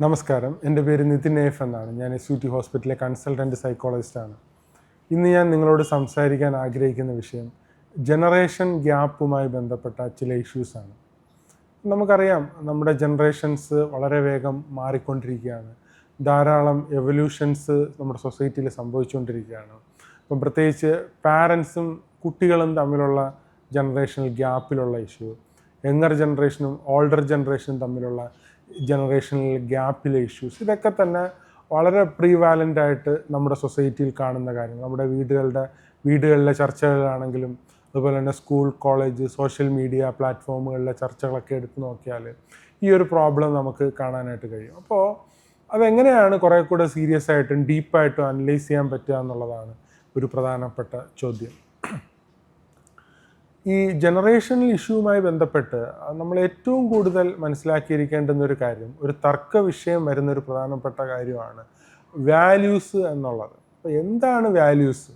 നമസ്കാരം. എന്റെ പേര് നിതിൻ എഫ് എന്നാണ്. ഞാൻ എസ് യു ടി ഹോസ്പിറ്റലിലെ കൺസൾട്ടന്റ് സൈക്കോളജിസ്റ്റാണ്. ഇന്ന് ഞാൻ നിങ്ങളോട് സംസാരിക്കാൻ ആഗ്രഹിക്കുന്ന വിഷയം ജനറേഷൻ ഗ്യാപ്പുമായി ബന്ധപ്പെട്ട ചില ഇഷ്യൂസാണ് നമുക്കറിയാം നമ്മുടെ ജനറേഷൻസ് വളരെ വേഗം മാറിക്കൊണ്ടിരിക്കുകയാണ്. ധാരാളം എവല്യൂഷൻസ് നമ്മുടെ സൊസൈറ്റിയിൽ സംഭവിച്ചുകൊണ്ടിരിക്കുകയാണ്. അപ്പം പ്രത്യേകിച്ച് പാരൻസും കുട്ടികളും തമ്മിലുള്ള ജനറേഷണൽ ഗ്യാപ്പിലുള്ള ഇഷ്യൂ യങ്ങർ ജനറേഷനും ഓൾഡർ ജനറേഷനും തമ്മിലുള്ള ജനറേഷണൽ ഗ്യാപ്പിലെ ഇഷ്യൂസ് ഇതൊക്കെ തന്നെ വളരെ പ്രീവാലന്റ് ആയിട്ട് നമ്മുടെ സൊസൈറ്റിയിൽ കാണുന്ന കാര്യങ്ങൾ. നമ്മുടെ വീടുകളുടെ വീടുകളിലെ ചർച്ചകളാണെങ്കിലും അതുപോലെ തന്നെ സ്കൂൾ കോളേജ് സോഷ്യൽ മീഡിയ പ്ലാറ്റ്ഫോമുകളിലെ ചർച്ചകളൊക്കെ എടുത്തു നോക്കിയാൽ ഈ ഒരു പ്രോബ്ലം നമുക്ക് കാണാനായിട്ട് കഴിയും. അപ്പോൾ അതെങ്ങനെയാണ് കുറേ കൂടെ സീരിയസ് ആയിട്ടും ഡീപ്പായിട്ടും അനലൈസ് ചെയ്യാൻ പറ്റുക എന്നുള്ളതാണ് ഒരു പ്രധാനപ്പെട്ട ചോദ്യം. ഈ ജനറേഷണൽ ഇഷ്യൂവുമായി ബന്ധപ്പെട്ട് നമ്മൾ ഏറ്റവും കൂടുതൽ മനസ്സിലാക്കിയിരിക്കേണ്ടുന്ന ഒരു കാര്യം ഒരു തർക്ക വിഷയം വരുന്ന ഒരു പ്രധാനപ്പെട്ട കാര്യമാണ് വാല്യൂസ് എന്നുള്ളത്. അപ്പോൾ എന്താണ് വാല്യൂസ്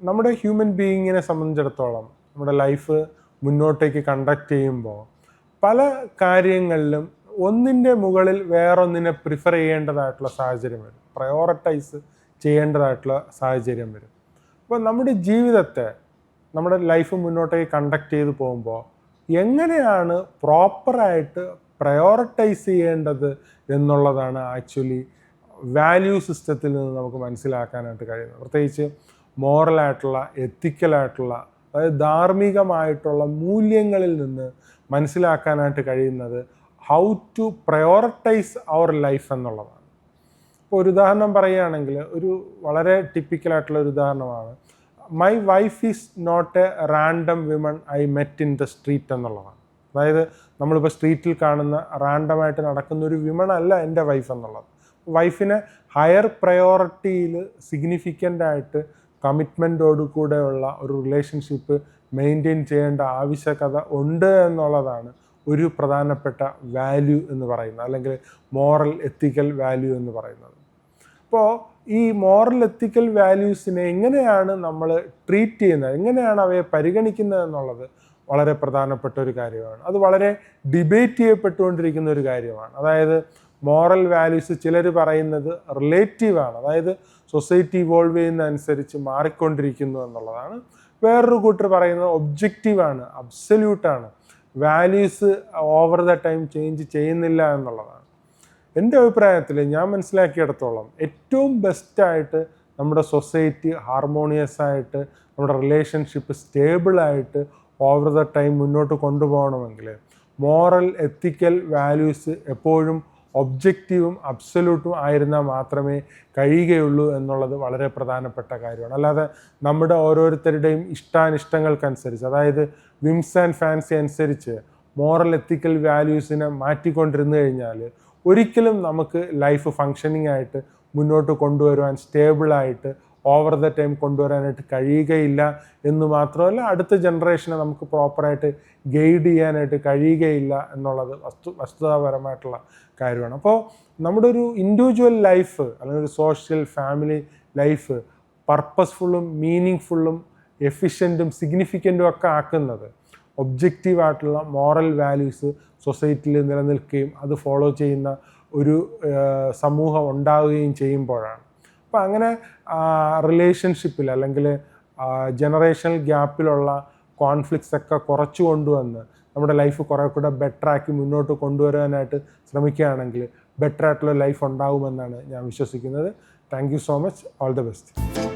നമ്മുടെ ഹ്യൂമൻ ബീയിങ്ങിനെ സംബന്ധിച്ചിടത്തോളം നമ്മുടെ ലൈഫ് മുന്നോട്ടേക്ക് കണ്ടക്ട് ചെയ്യുമ്പോൾ പല കാര്യങ്ങളിലും ഒന്നിന്റെ മുകളിൽ വേറൊന്നിനെ പ്രിഫർ ചെയ്യേണ്ടതായിട്ടുള്ള സാഹചര്യം വരും. പ്രയോറിറ്റൈസ് ചെയ്യേണ്ടതായിട്ടുള്ള സാഹചര്യം വരും. അപ്പോൾ നമ്മുടെ ജീവിതത്തെ നമ്മുടെ ലൈഫ് മുന്നോട്ടേക്ക് കണ്ടക്ട് ചെയ്ത് പോകുമ്പോൾ എങ്ങനെയാണ് പ്രോപ്പറായിട്ട് പ്രയോറിറ്റൈസ് ചെയ്യേണ്ടത് എന്നുള്ളതാണ് ആക്ച്വലി വാല്യൂ സിസ്റ്റത്തിൽ നിന്ന് നമുക്ക് മനസ്സിലാക്കാനായിട്ട് കഴിയുന്നത്. പ്രത്യേകിച്ച് മോറലായിട്ടുള്ള എത്തിക്കലായിട്ടുള്ള അതായത് ധാർമ്മികമായിട്ടുള്ള മൂല്യങ്ങളിൽ നിന്ന് മനസ്സിലാക്കാനായിട്ട് കഴിയുന്നത് how to prioritise our life എന്നുള്ളതാണ്. ഇപ്പോൾ ഒരു ഉദാഹരണം പറയുകയാണെങ്കിൽ ഒരു വളരെ ടിപ്പിക്കലായിട്ടുള്ള ഒരു ഉദാഹരണമാണ്. My wife is not a random women I met in the street എന്നുള്ളതാണ്. അതായത് നമ്മളിപ്പോൾ സ്ട്രീറ്റിൽ കാണുന്ന റാൻഡമായിട്ട് നടക്കുന്ന ഒരു വിമൺ അല്ല എന്റെ വൈഫ് എന്നുള്ളത്. വൈഫിനെ ഹയർ പ്രയോറിറ്റിയിൽ സിഗ്നിഫിക്കന്റ് ആയിട്ട് കമ്മിറ്റ്മെന്റോടു കൂടെയുള്ള ഒരു റിലേഷൻഷിപ്പ് മെയിന്റെയിൻ ചെയ്യേണ്ട ആവശ്യകത ഉണ്ട് എന്നുള്ളതാണ് ഒരു പ്രധാനപ്പെട്ട വാല്യൂ എന്ന് പറയുന്നത്. അല്ലെങ്കിൽ മോറൽ എത്തിക്കൽ വാല്യൂ എന്ന് പറയുന്നത്. അപ്പോൾ ഈ മോറൽ എത്തിക്കൽ വാല്യൂസിനെ എങ്ങനെയാണ് നമ്മൾ ട്രീറ്റ് ചെയ്യുന്നത്? എങ്ങനെയാണ് അവയെ പരിഗണിക്കുന്നത് എന്നുള്ളത് വളരെ പ്രധാനപ്പെട്ട ഒരു കാര്യമാണ്. അത് വളരെ ഡിബേറ്റ് ചെയ്യപ്പെട്ടുകൊണ്ടിരിക്കുന്ന ഒരു കാര്യമാണ്. അതായത് മോറൽ വാല്യൂസ് ചിലർ പറയുന്നത് റിലേറ്റീവാണ് അതായത് സൊസൈറ്റി ഇവോൾവ് ചെയ്യുന്ന അനുസരിച്ച് മാറിക്കൊണ്ടിരിക്കുന്നു എന്നുള്ളതാണ്. വേറൊരു കൂട്ടർ പറയുന്നത് ഒബ്ജക്റ്റീവാണ് അബ്സല്യൂട്ടാണ് values over the time change ചെയ്യുന്നില്ല എന്നുള്ളതാണ്. എന്റെ അഭിപ്രായത്തിൽ ഞാൻ മനസ്സിലാക്കിയിടത്തോളം ഏറ്റവും ബെസ്റ്റായിട്ട് നമ്മുടെ സൊസൈറ്റി ഹാർമോണിയസ് ആയിട്ട് നമ്മുടെ റിലേഷൻഷിപ്പ് സ്റ്റേബിളായിട്ട് ഓവർ ദ ടൈം മുന്നോട്ട് കൊണ്ടുപോകണമെങ്കിൽ മോറൽ എത്തിക്കൽ വാല്യൂസ് എപ്പോഴും ഒബ്ജക്റ്റീവും അബ്സല്യൂട്ടും ആയിരുന്നാൽ മാത്രമേ കഴിയുകയുള്ളൂ എന്നുള്ളത് വളരെ പ്രധാനപ്പെട്ട കാര്യമാണ്. അല്ലാതെ നമ്മുടെ ഓരോരുത്തരുടെയും ഇഷ്ടാനിഷ്ടങ്ങൾക്കനുസരിച്ച് അതായത് വിംസ് ആൻഡ് ഫാൻസി അനുസരിച്ച് മോറൽ എത്തിക്കൽ വാല്യൂസിനെ മാറ്റിക്കൊണ്ടിരുന്നു കഴിഞ്ഞാൽ ഒരിക്കലും നമുക്ക് ലൈഫ് ഫങ്ഷനിങ് ആയിട്ട് മുന്നോട്ട് കൊണ്ടുവരുവാൻ സ്റ്റേബിളായിട്ട് ഓവർ ദ ടൈം കൊണ്ടുവരാനായിട്ട് കഴിയുകയില്ല എന്ന് മാത്രമല്ല അടുത്ത ജനറേഷനെ നമുക്ക് പ്രോപ്പറായിട്ട് ഗൈഡ് ചെയ്യാനായിട്ട് കഴിയുകയില്ല എന്നുള്ളത് വസ്തു വസ്തുതാപരമായിട്ടുള്ള കാര്യമാണ്. അപ്പോൾ നമ്മുടെ ഒരു ഇൻഡിവിജ്വൽ ലൈഫ് അല്ലെങ്കിൽ ഒരു സോഷ്യൽ ഫാമിലി ലൈഫ് പർപ്പസ്ഫുള്ളും മീനിങ് ഫുള്ളും എഫിഷ്യന്റും സിഗ്നിഫിക്കന്റും ഒക്കെ ആക്കുന്നത് ഒബ്ജക്റ്റീവായിട്ടുള്ള മോറൽ വാല്യൂസ് സൊസൈറ്റിയിൽ നിലനിൽക്കുകയും അത് ഫോളോ ചെയ്യുന്ന ഒരു സമൂഹം ഉണ്ടാവുകയും ചെയ്യുമ്പോഴാണ്. അപ്പോൾ അങ്ങനെ റിലേഷൻഷിപ്പിൽ അല്ലെങ്കിൽ ജനറേഷണൽ ഗ്യാപ്പിലുള്ള കോൺഫ്ലിക്ട്സ് ഒക്കെ കുറച്ചു കൊണ്ടുവന്ന് നമ്മുടെ ലൈഫ് കുറേ കൂടെ ബെറ്ററാക്കി മുന്നോട്ട് കൊണ്ടുവരാനായിട്ട് ശ്രമിക്കുകയാണെങ്കിൽ ബെറ്റർ ആയിട്ടുള്ള ലൈഫ് ഉണ്ടാകുമെന്നാണ് ഞാൻ വിശ്വസിക്കുന്നത്. Thank you so much all the best